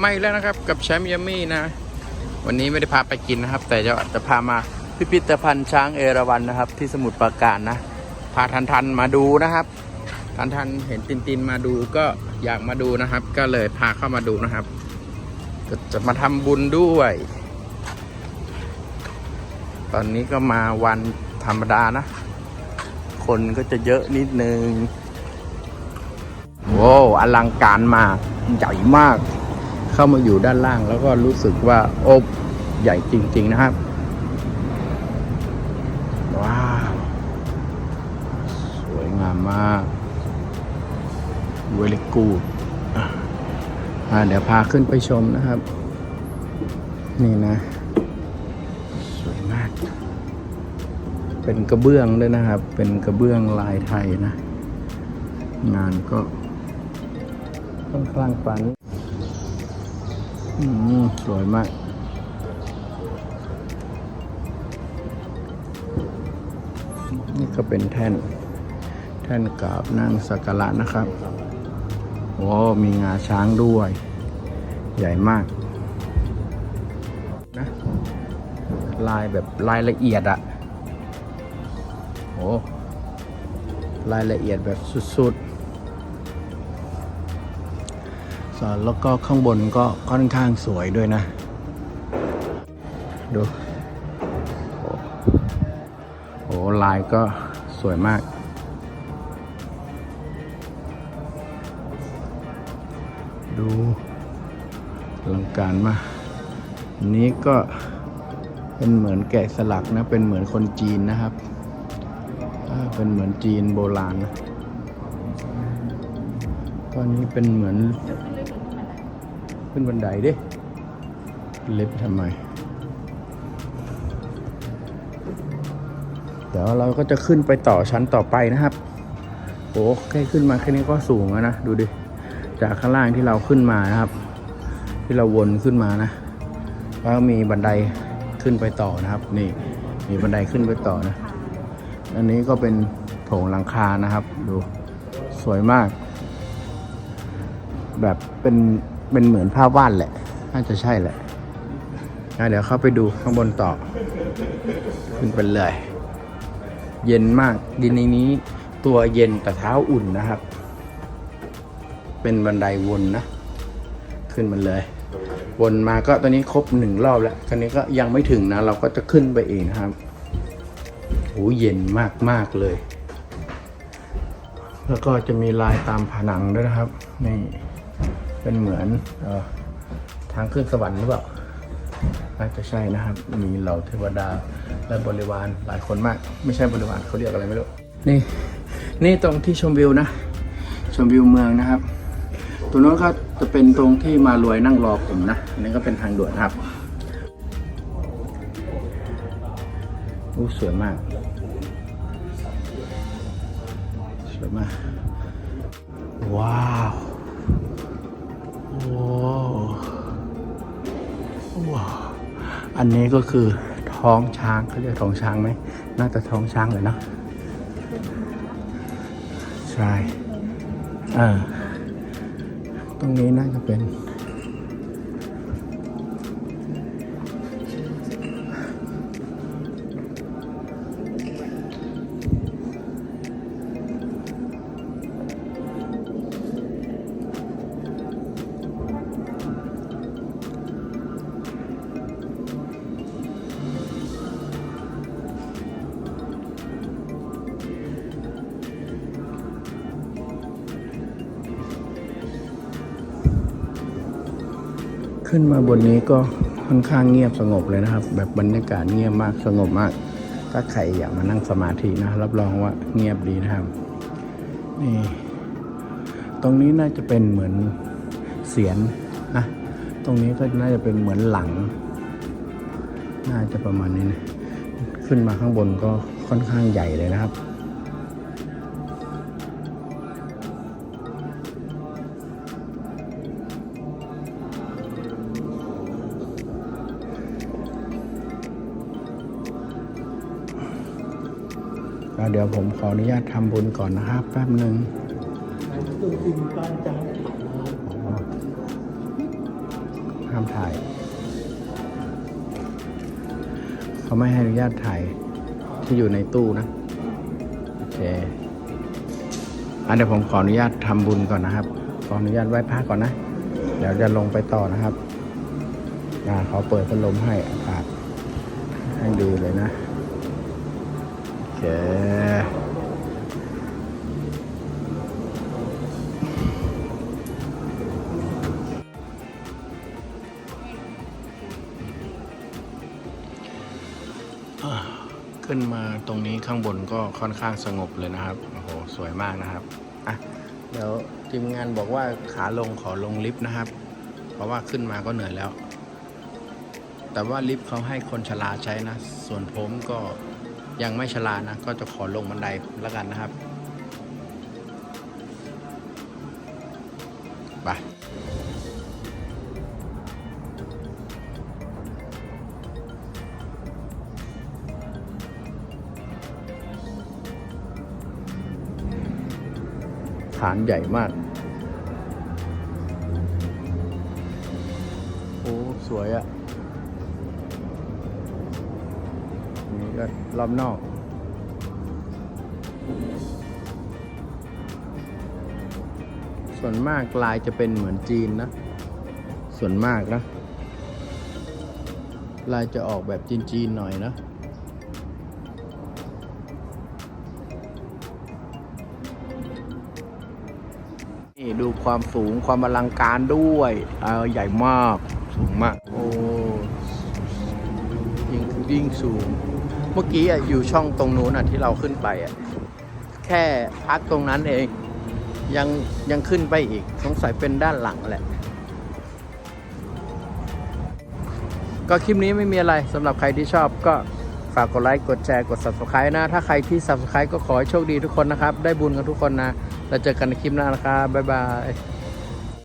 ไม่แล้วนะครับกับแชมป์ยามี่นะ วันนี้ไม่ได้พาไปกินนะครับ แต่จะจะพามาพิพิธภัณฑ์ช้างเอราวัณนะครับ ที่สมุทรปราการนะ พาทันทันมาดูนะครับ ทันทันเห็นตินตินมาดูก็อยากมาดูนะครับ ก็เลยพาเข้ามาดูนะครับจะจะมาทำบุญด้วย ตอนนี้ก็มาวันธรรมดานะ คนก็จะเยอะนิดนึงโว้อลังการมากใหญ่มาก เข้ามาอยู่ด้านล่าง แล้วก็รู้สึกว่าโอบใหญ่จริง ๆ นะครับ ว้าว สวยงามมากเวลิกูดเดี๋ยวพาขึ้นไปชมนะครับ นี่นะ สวยมาก เป็นกระเบื้องด้วยนะครับ เป็นกระเบื้องลายไทยนะ งานก็ค่อนข้างปัน อืมสวยมาก นี่ก็เป็นแท่น แท่นกราบนางสักการะนะครับโอ้มีงาช้างด้วย ใหญ่มาก นะ ลายแบบรายละเอียดอะโอ้รายละเอียดแบบสุดๆ แล้วก็ข้างบนก็ค่อนข้างสวยด้วยนะ ดูโอ้โหลายก็สวยมาก ดูอลังการมากอันนี้ก็เป็นเหมือนแกะสลักนะ เป็นเหมือนคนจีนนะครับ เป็นเหมือนจีนโบราณนะตอนนี้เป็นเหมือน ขึ้นบันไดดิเล็บทำไม เดี๋ยวเราก็จะขึ้นไปต่อชั้นต่อไปนะครับโอ้แค่ขึ้นมาแค่นี้ก็สูงแล้วนะ ดูดิ จากข้างล่างที่เราขึ้นมานะครับ ที่เราวนขึ้นมานะ แล้วมีบันไดขึ้นไปต่อนะครับ นี่ มีบันไดขึ้นไปต่อนะ อันนี้ก็เป็นโถงหลังคานะครับ ดู สวยมาก แบบเป็น เป็นเหมือนภาพวาดแหละ น่าจะใช่แหละงั้นเดี๋ยวเข้าไปดูข้างบนต่อ ขึ้นไปเลย เย็นมากดินในนี้ตัวเย็นแต่เท้าอุ่นนะครับ เป็นบันไดวนนะ ขึ้นมาเลย วนมาก็ตอนนี้ครบหนึ่งรอบแล้วคราวนี้ก็ยังไม่ถึงนะ เราก็จะขึ้นไปเองนะครับโหเย็นมากมากเลย แล้วก็จะมีลายตามผนังด้วยนะครับ นี่ เป็นเหมือนออทางขึ้นสวรรค์หรือเปล่าน่าจะใช่นะครับ มีเหล่าเทวดาและบริวารหลายคนมาก ไม่ใช่บริวารเขาเรียกอะไรไม่รู้ นี่ นี่ตรงที่ชมวิวนะ ชมวิวเมืองนะครับ ตรงนู้นก็จะเป็นตรงที่มารวยนั่งรอผมนะ อันนี้ก็เป็นทางด่วนครับอู้สวยมาก สวยมาก ว้าว อันนี้ก็คือท้องช้างเขาเรียกท้องช้างไหมน่าจะท้องช้างเลยเนาะใช่เออตรงนี้น่าจะเป็น ขึ้นมาบนนี้ก็ค่อนข้างเงียบสงบเลยนะครับ แบบบรรยากาศเงียบมากสงบมาก ถ้าใครอยากมานั่งสมาธินะรับรองว่าเงียบดีนะครับนี่ตรงนี้น่าจะเป็นเหมือนเสียนนะตรงนี้ก็น่าจะเป็นเหมือนหลัง น่าจะประมาณนี้นะขึ้นมาข้างบนก็ค่อนข้างใหญ่เลยนะครับ เดี๋ยวผมขออนุญาตทำบุญก่อนนะครับแป๊บหนึ่งห้ามถ่าย เขาไม่ให้อนุญาตถ่ายที่อยู่ในตู้นะ โอเคอันเดี๋ยวผมขออนุญาตทำบุญก่อนนะครับ ขออนุญาตไหว้พระก่อนนะ เดี๋ยวจะลงไปต่อนะครับอ่าเขาเปิดพัดลมให้อากาศให้ดีเลยนะ เคขึ้นมาตรงนี้ข้างบนก็ค่อนข้างสงบเลยนะครับ โอ้โห สวยมากนะครับอะเดี๋ยวทีมงานบอกว่าขาลงขอลงลิฟต์นะครับ เพราะว่าขึ้นมาก็เหนื่อยแล้ว แต่ว่าลิฟต์เขาให้คนชราใช้นะ ส่วนผมก็ ยังไม่ชรานะ ก็จะขอลงบันไดแล้วกันนะครับไปฐานใหญ่มาก โอ้ สวยอะ่ะ ก็รอบนอกส่วนมากลายจะเป็นเหมือนจีนนะ ส่วนมากนะ ลายจะออกแบบจีนๆหน่อยนะ นี่ดูความสูงความอลังการด้วยเออใหญ่มาก สูงมาก โอ้ยิ่งยิ่งสูง เมื่อกี้อยู่ช่องตรงนู้นที่เราขึ้นไปแค่พักตรงนั้นเองยังยังขึ้นไปอีกสงสัยเป็นด้านหลังแหละ ก็คลิปนี้ไม่มีอะไรสำหรับใครที่ชอบก็ฝากกดไลค์กดแชร์กด subscribe นะ ถ้าใครที่ subscribe ก็ขอให้โชคดีทุกคนนะครับ ได้บุญกันทุกคนนะ แล้วเจอกันในคลิปหน้านะครับ บ๊ายบาย